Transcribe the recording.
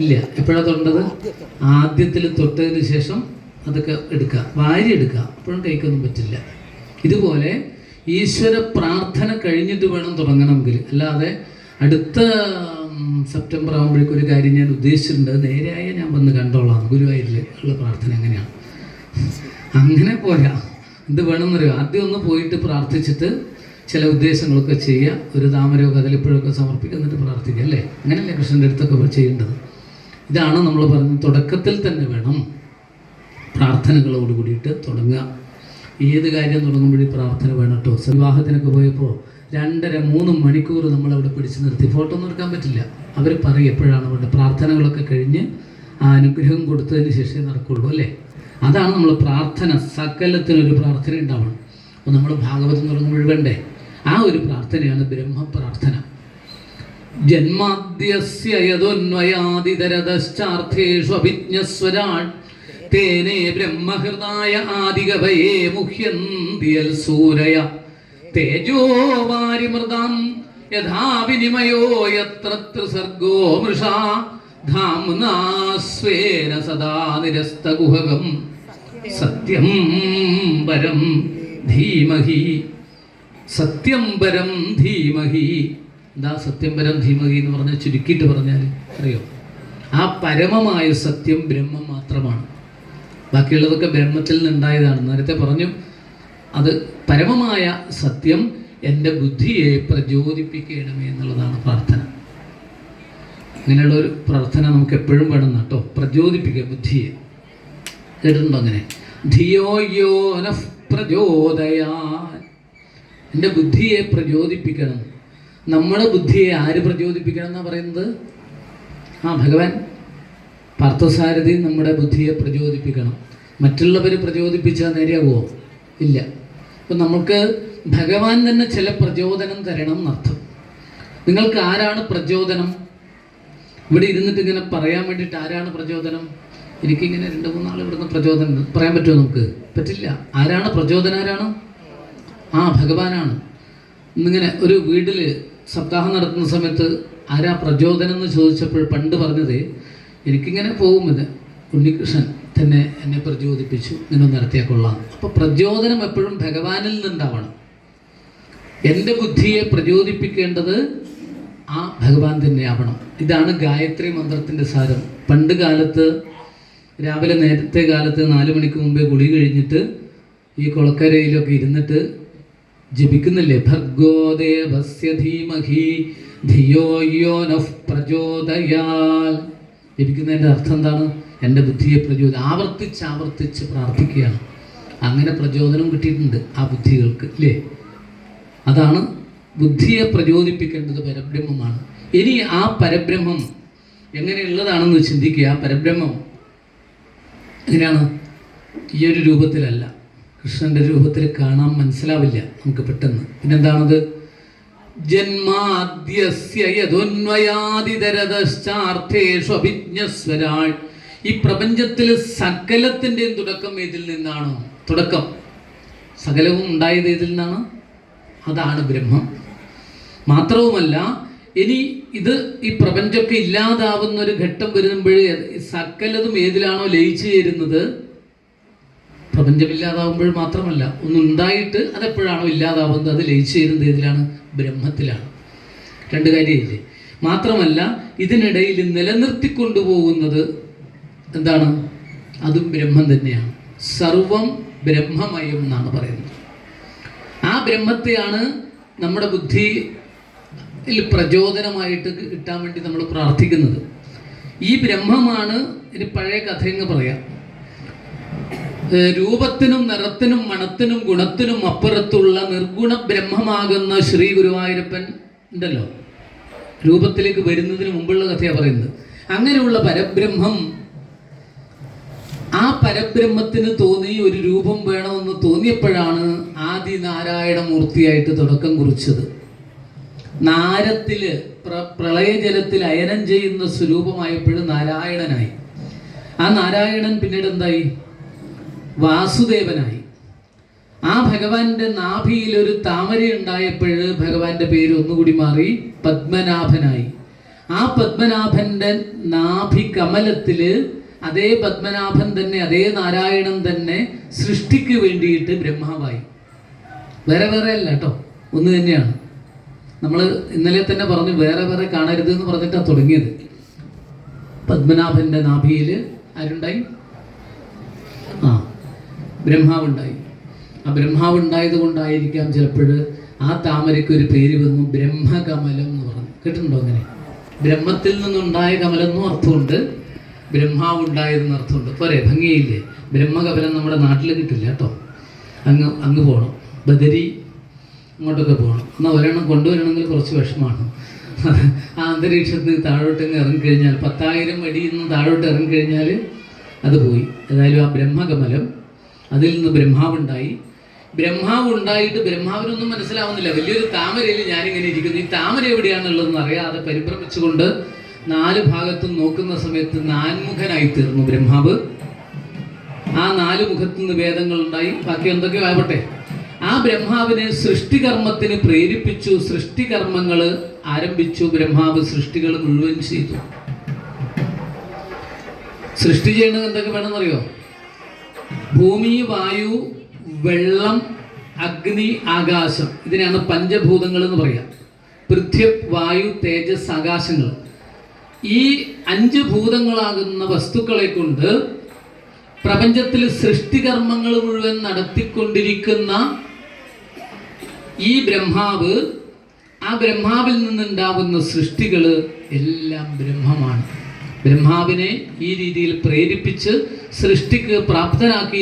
ഇല്ല എപ്പോഴാണ് തൊടേണ്ടത്? ആദ്യത്തിൽ തൊട്ടതിന് ശേഷം അതൊക്കെ എടുക്കുക വാരി എടുക്കുക അപ്പോഴും കൈക്കൊന്നും പറ്റില്ല. ഇതുപോലെ ഈശ്വര പ്രാർത്ഥന കഴിഞ്ഞിട്ട് വേണം തുടങ്ങണമെങ്കിൽ. അല്ലാതെ അടുത്ത സെപ്റ്റംബർ ആകുമ്പോഴേക്കും ഒരു കാര്യം ഞാൻ ഉദ്ദേശിച്ചിട്ടുണ്ട്. നേരെയായ ഞാൻ വന്ന് കണ്ടോളാം. ഗുരുവായൂരിൽ ഉള്ള പ്രാർത്ഥന എങ്ങനെയാണ്? അങ്ങനെ പോരാ. എന്ത് വേണമെന്നറിയോ? ആദ്യം ഒന്ന് പോയിട്ട് പ്രാർത്ഥിച്ചിട്ട് ചില ഉദ്ദേശങ്ങളൊക്കെ ചെയ്യുക ഒരു താമരയോ കദലിപ്പഴമൊക്കെ സമർപ്പിക്കുക എന്നിട്ട് പ്രാർത്ഥിക്കുക അല്ലേ? അങ്ങനെയല്ലേ കൃഷ്ണന്റെ അടുത്തൊക്കെ ചെയ്യേണ്ടത്? ഇതാണ് നമ്മൾ പറഞ്ഞ തുടക്കത്തിൽ തന്നെ വേണം പ്രാർത്ഥനകളോട് കൂടിയിട്ട് തുടങ്ങുക. ഏത് കാര്യം തുടങ്ങുമ്പോഴും പ്രാർത്ഥന വേണം കേട്ടോ. വിവാഹത്തിനൊക്കെ പോയപ്പോൾ രണ്ടര മൂന്ന് മണിക്കൂർ നമ്മൾ അവിടെ പിടിച്ചു നിർത്തി. ഫോട്ടോ ഒന്നും എടുക്കാൻ പറ്റില്ല. അവർ പറയും എപ്പോഴാണ് അവരുടെ പ്രാർത്ഥനകളൊക്കെ കഴിഞ്ഞ് ആ അനുഗ്രഹം കൊടുത്തതിന് ശേഷമേ നടക്കുള്ളൂ അല്ലേ? അതാണ് നമ്മൾ പ്രാർത്ഥന സകലത്തിനൊരു പ്രാർത്ഥന ഉണ്ടാവണം അപ്പോൾ നമ്മൾ ഭാഗവതം തുടങ്ങുമ്പോൾ വേണ്ടേ ആ ഒരു പ്രാർത്ഥനയാണ് ബ്രഹ്മപ്രാർത്ഥന. ജന്മാദ്യസ്യ യതൊന്വയാദിതരതശ്ചാർത്ഥേഷു അഭിജ്ഞസ്വരാൾ തേനേ ബ്രഹ്മഹൃദായ ആദികവയെ മുഹ്യന്തിയൽ സൂരയ. തേജോ വാരിമൃതാം യഥാ വിനിമയോ യത്ര ത്രിസർഗോ മൃഷാ ധാംനാ സ്വേന സദാ നിരസ്തഗുഹകം. സത്യം പരം ധീമഹി. സത്യം പരം ധീമഹി. എന്താ സത്യം പരം ധീമഹി എന്ന് പറഞ്ഞാൽ ചുരുക്കിയിട്ട് പറഞ്ഞാൽ അറിയോ? ആ പരമമായ സത്യം ബ്രഹ്മം മാത്രമാണ്. ബാക്കിയുള്ളതൊക്കെ ബ്രഹ്മത്തിൽ നിന്നുണ്ടായതാണ്. നേരത്തെ പറഞ്ഞു അത് പരമമായ സത്യം എന്റെ ബുദ്ധിയെ പ്രചോദിപ്പിക്കണമേ എന്നുള്ളതാണ് പ്രാർത്ഥന. അങ്ങനെയുള്ള ഒരു പ്രാർത്ഥന നമുക്ക് എപ്പോഴും വേണം കേട്ടോ പ്രചോദിപ്പിക്കുക ബുദ്ധിയെ. കേട്ടിട്ടുണ്ടോ അങ്ങനെ? ധിയോ യോ പ്രചോദയാ. എന്റെ ബുദ്ധിയെ പ്രചോദിപ്പിക്കണം. നമ്മുടെ ബുദ്ധിയെ ആര് പ്രചോദിപ്പിക്കണം എന്നാണ് പറയുന്നത്? ആ ഭഗവാൻ. പാർത്ഥസാരഥി നമ്മുടെ ബുദ്ധിയെ പ്രചോദിപ്പിക്കണം. മറ്റുള്ളവർ പ്രചോദിപ്പിച്ചാൽ നേരെയാവുമോ ഇല്ല. അപ്പം നമുക്ക് ഭഗവാൻ തന്നെ ചില പ്രചോദനം തരണം എന്നർത്ഥം. നിങ്ങൾക്ക് ആരാണ് പ്രചോദനം? ഇവിടെ ഇരുന്നിട്ട് ഇങ്ങനെ പറയാൻ വേണ്ടിയിട്ട് ആരാണ് പ്രചോദനം? എനിക്കിങ്ങനെ രണ്ട് മൂന്നാൾ ഇവിടുന്ന് പ്രചോദനം. പറയാൻ പറ്റുമോ നമുക്ക്? പറ്റില്ല. ആരാണ് പ്രചോദനം ആരാണ് ആ ഭഗവാനാണ്. ഇന്നിങ്ങനെ ഒരു വീട്ടിൽ സപ്താഹം നടത്തുന്ന സമയത്ത് ആരാ പ്രചോദനം എന്ന് ചോദിച്ചപ്പോൾ പണ്ട് പറഞ്ഞത് എനിക്കിങ്ങനെ പോകും ഇത്. ഉണ്ണികൃഷ്ണൻ തന്നെ എന്നെ പ്രചോദിപ്പിച്ചു. ഇങ്ങനെ നടത്തിയാൽ കൊള്ളാം. അപ്പോൾ പ്രചോദനം എപ്പോഴും ഭഗവാനിൽ നിന്നുണ്ടാവണം. എന്റെ ബുദ്ധിയെ പ്രചോദിപ്പിക്കേണ്ടത് ആ ഭഗവാൻ തന്നെയാവണം. ഇതാണ് ഗായത്രി മന്ത്രത്തിന്റെ സാരം. പണ്ട് കാലത്ത് രാവിലെ നേരത്തെ കാലത്ത് നാല് മണിക്ക് മുമ്പേ കുളി കഴിഞ്ഞിട്ട് ഈ കുളക്കരയിലൊക്കെ ഇരുന്നിട്ട് ജപിക്കുന്നില്ലേ? ഭർഗോദേവസ്യ ധീമഹി ധിയോയോ നഫ് പ്രചോദയാൽ. ജപിക്കുന്നതിന്റെ അർത്ഥം എന്താണ്? എന്റെ ബുദ്ധിയെ പ്രചോദ ആവർത്തിച്ച് ആവർത്തിച്ച് പ്രാർത്ഥിക്കുകയാണ്. അങ്ങനെ പ്രചോദനം കിട്ടിയിട്ടുണ്ട് ആ ബുദ്ധികൾക്ക് ഇല്ലേ? അതാണ് ബുദ്ധിയെ പ്രചോദിപ്പിക്കേണ്ടത് പരബ്രഹ്മമാണ്. ഇനി ആ പരബ്രഹ്മം എങ്ങനെയുള്ളതാണെന്ന് ചിന്തിക്കുക. ആ പരബ്രഹ്മം എങ്ങനെയാണ്? ഈ ഒരു രൂപത്തിലല്ല. കൃഷ്ണന്റെ രൂപത്തിൽ കാണാൻ മനസ്സിലാവില്ല നമുക്ക് പെട്ടെന്ന്. പിന്നെന്താണത്? ജന്മാദ്യസ്യ യതൊന്വയാദിതരതശ്ചാർത്ഥേഷു അഭിജ്ഞസ്വരാൾ. ഈ പ്രപഞ്ചത്തിൽ സകലത്തിന്റെയും തുടക്കം ഇതിൽ നിന്നാണ്? തുടക്കം. സകലവും ഉണ്ടായത് ഇതിൽ നിന്നാണ്? അതാണ് ബ്രഹ്മം. മാത്രവുമല്ല ഇനി ഇത് ഈ പ്രപഞ്ചമൊക്കെ ഇല്ലാതാവുന്ന ഒരു ഘട്ടം വരുമ്പോഴേ സകലതും ഏതിലാണോ ലയിച്ചു ചേരുന്നത്? പ്രപഞ്ചമില്ലാതാവുമ്പോൾ മാത്രമല്ല ഒന്നുണ്ടായിട്ട് അതെപ്പോഴാണോ ഇല്ലാതാവുന്നത് അത് ലയിച്ചു ചേരുന്നത് ഏതിലാണ്? ബ്രഹ്മത്തിലാണ്. രണ്ട് കാര്യമില്ലേ? മാത്രമല്ല ഇതിനിടയിൽ നിലനിർത്തിക്കൊണ്ടുപോകുന്നത് എന്താണ്? അതും ബ്രഹ്മം തന്നെയാണ്. സർവം ബ്രഹ്മമയം എന്നാണ് പറയുന്നത്. ആ ബ്രഹ്മത്തെയാണ് നമ്മുടെ ബുദ്ധിയിൽ പ്രചോദനമായിട്ട് കിട്ടാൻ വേണ്ടി നമ്മൾ പ്രാർത്ഥിക്കുന്നത്. ഈ ബ്രഹ്മമാണ് ഇനി പഴയ കഥയെന്ന് പറയാം? രൂപത്തിനും നിറത്തിനും മണത്തിനും ഗുണത്തിനും അപ്പുറത്തുള്ള നിർഗുണ ബ്രഹ്മമാകുന്ന ശ്രീ ഗുരുവായൂരപ്പൻ ഉണ്ടല്ലോ. രൂപത്തിലേക്ക് വരുന്നതിന് മുമ്പുള്ള കഥയാണ് പറയുന്നത്. അങ്ങനെയുള്ള പരബ്രഹ്മം ആ പരബ്രഹ്മത്തിന് തോന്നി ഒരു രൂപം വേണമെന്ന് തോന്നിയപ്പോഴാണ് ആദി നാരായണ മൂർത്തിയായിട്ട് തുടക്കം കുറിച്ചത്. നാരത്തിൽ പ്ര പ്രളയജലത്തിൽ അയനം ചെയ്യുന്ന സ്വരൂപമായപ്പോഴും നാരായണനായി. ആ നാരായണൻ പിന്നീട് എന്തായി വാസുദേവനായി. ആ ഭഗവാന്റെ നാഭിയിൽ ഒരു താമര ഉണ്ടായപ്പോൾ ഭഗവാന്റെ പേര് ഒന്നുകൂടി മാറി പത്മനാഭനായി. ആ പത്മനാഭന്റെ നാഭി കമലത്തിൽ അതേ പത്മനാഭൻ തന്നെ അതേ നാരായണൻ തന്നെ സൃഷ്ടിക്ക് വേണ്ടിയിട്ട് ബ്രഹ്മാവായി. വേറെ വേറെ അല്ല കേട്ടോ ഒന്ന് തന്നെയാണ്. നമ്മൾ ഇന്നലെ തന്നെ പറഞ്ഞു വേറെ വേറെ കാണരുത് എന്ന് പറഞ്ഞിട്ടാണ് തുടങ്ങിയത്. പത്മനാഭന്റെ നാഭിയിൽ ആരുണ്ടായി? ആ ബ്രഹ്മാവുണ്ടായി. ആ ബ്രഹ്മാവ് ഉണ്ടായത് കൊണ്ടായിരിക്കാം ചിലപ്പോൾ ആ താമരയ്ക്ക് ഒരു പേര് വന്നു ബ്രഹ്മകമലം എന്ന് പറഞ്ഞു. കേട്ടിട്ടുണ്ടോ അങ്ങനെ? ബ്രഹ്മത്തിൽ നിന്നുണ്ടായ കമലം എന്നും അർത്ഥമുണ്ട്. ബ്രഹ്മാവ് ഉണ്ടായതെന്ന് അർത്ഥമുണ്ട്. പോരെ ഭംഗിയില്ലേ? ബ്രഹ്മകമലം നമ്മുടെ നാട്ടിൽ കിട്ടില്ല കേട്ടോ. അങ്ങ് അങ്ങ് പോകണം ബദരി അങ്ങോട്ടൊക്കെ പോകണം എന്നാൽ ഒരെണ്ണം കൊണ്ടുവരണമെങ്കിൽ കുറച്ച് വിഷമാണ്. ആ അന്തരീക്ഷത്തിൽ താഴോട്ട് ഇറങ്ങിക്കഴിഞ്ഞാൽ പത്തായിരം അടിയിൽ നിന്ന് താഴോട്ട് ഇറങ്ങിക്കഴിഞ്ഞാൽ അത് പോയി. ഏതായാലും ആ ബ്രഹ്മകമലം അതിൽ നിന്ന് ബ്രഹ്മാവുണ്ടായി. ബ്രഹ്മാവ് ഉണ്ടായിട്ട് ബ്രഹ്മാവിനൊന്നും മനസ്സിലാവുന്നില്ല. വലിയൊരു താമരയിൽ ഞാനിങ്ങനെ ഇരിക്കുന്നു. ഈ താമര എവിടെയാണുള്ളതെന്ന് അറിയാതെ പരിഭ്രമിച്ചുകൊണ്ട് നാല് ഭാഗത്തും നോക്കുന്ന സമയത്ത് നാൻമുഖനായി തീർന്നു ബ്രഹ്മാവ്. ആ നാല് മുഖത്തു നിന്ന് വേദങ്ങൾ ഉണ്ടായി ബാക്കി എന്തൊക്കെ ആവട്ടെ. ആ ബ്രഹ്മാവിനെ സൃഷ്ടികർമ്മത്തിന് പ്രേരിപ്പിച്ചു. സൃഷ്ടികർമ്മങ്ങൾ ആരംഭിച്ചു. ബ്രഹ്മാവ് സൃഷ്ടികൾ മുഴുവൻ ചെയ്തു. സൃഷ്ടി ചെയ്യണത് എന്തൊക്കെ വേണമെന്നറിയോ? ഭൂമി വായു വെള്ളം അഗ്നി ആകാശം. ഇതിനെയാണ് പഞ്ചഭൂതങ്ങൾ എന്ന് പറയുക പൃഥ്വി വായു തേജസ് ആകാശങ്ങൾ. ഈ അഞ്ച് ഭൂതങ്ങളാകുന്ന വസ്തുക്കളെ കൊണ്ട് പ്രപഞ്ചത്തിൽ സൃഷ്ടികർമ്മങ്ങൾ മുഴുവൻ നടത്തിക്കൊണ്ടിരിക്കുന്ന ഈ ബ്രഹ്മാവ് ആ ബ്രഹ്മാവിൽ നിന്നുണ്ടാവുന്ന സൃഷ്ടികൾ എല്ലാം ബ്രഹ്മമാണ്. ബ്രഹ്മാവിനെ ഈ രീതിയിൽ പ്രേരിപ്പിച്ച് സൃഷ്ടിക്ക് പ്രാപ്തനാക്കി